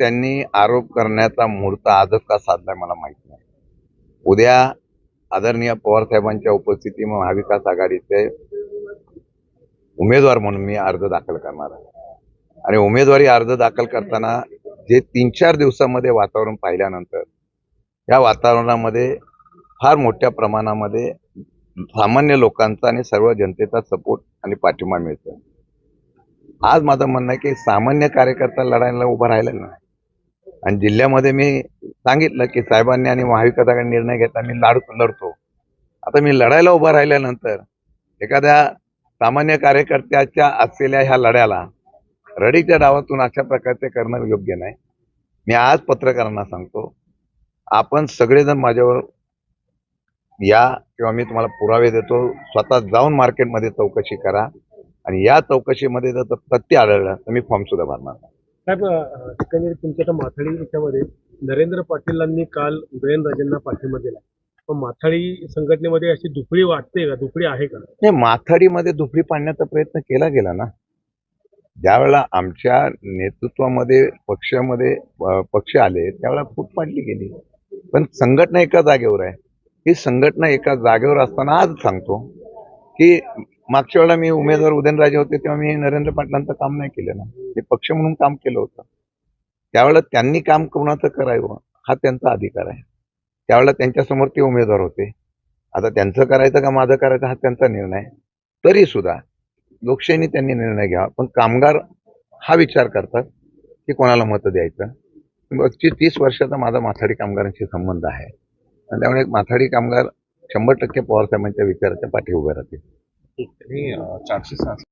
त्यांनी आरोप करण्याचा मुहूर्त आजच का साधलाय मला माहीत नाही. उद्या आदरणीय पवार साहेबांच्या उपस्थिती महाविकास आघाडीचे उमेदवार म्हणून मी अर्ज दाखल करणार आहे. आणि उमेदवारी अर्ज दाखल करताना जे तीन चार दिवसामध्ये वातावरण पाहिल्यानंतर या वातावरणामध्ये फार मोठ्या प्रमाणामध्ये सामान्य लोकांचा आणि सर्व जनतेचा सपोर्ट आणि पाठिंबा मिळतो आज माझं म्हणणं आहे की सामान्य कार्यकर्ता लढायला उभा राहिला नाही. आणि जिल्ह्यामध्ये मी सांगितलं की साहेबांनी आणि महाविकासाकडे निर्णय घेतला मी लाड लढतो आता मी लढायला उभा राहिल्यानंतर एखाद्या सामान्य कार्यकर्त्याच्या असलेल्या ह्या लढ्याला रडीच्या डावातून अशा प्रकारचे करणं योग्य नाही मी आज पत्रकारांना सांगतो आपण सगळेजण माझ्यावर या किंवा मी तुम्हाला पुरावे देतो स्वतः जाऊन मार्केटमध्ये चौकशी करा आणि या चौकशीमध्ये जर तथ्य आढळलं तर मी फॉर्म सुद्धा भरणार नाही. साहेब ठिकाणी तुमच्या आता माथाडी याच्यामध्ये नरेंद्र पाटीलांनी काल उदयनराजेंना पाठिंबा दिला पण माथाडी संघटनेमध्ये अशी दुपडी वाटते का? दुपडी आहे का? नाही माथाडीमध्ये दुपरी पाडण्याचा प्रयत्न केला गेला ना. ज्यावेळेला आमच्या नेतृत्वामध्ये पक्षामध्ये पक्ष आले त्यावेळेला फूट पाडली गेली. पण संघटना एका जागेवर आहे. ही संघटना एका जागेवर असताना आज सांगतो की मागच्या वेळेला मी उमेदवार उदयनराजे होते तेव्हा मी नरेंद्र पाटलांचं काम नाही केलं ना. ते पक्ष म्हणून काम केलं होतं. त्यावेळेला त्यांनी काम कोणाचं करावं हा त्यांचा अधिकार आहे. त्यावेळेला त्यांच्यासमोर ते उमेदवार होते. आता त्यांचं करायचं का माझं करायचं हा त्यांचा निर्णय. तरी सुद्धा लोकशाहीने त्यांनी निर्णय घ्यावा. पण कामगार हा विचार करतात की कोणाला मतं द्यायचं. पस्तीस तीस वर्षाचा माझा माथाडी कामगारांशी संबंध आहे. आणि त्यामुळे माथाडी कामगार शंभर टक्के पवारसाहेबांच्या विचाराच्या पाठी उभे राहतील. हे चारशे सहासष्ट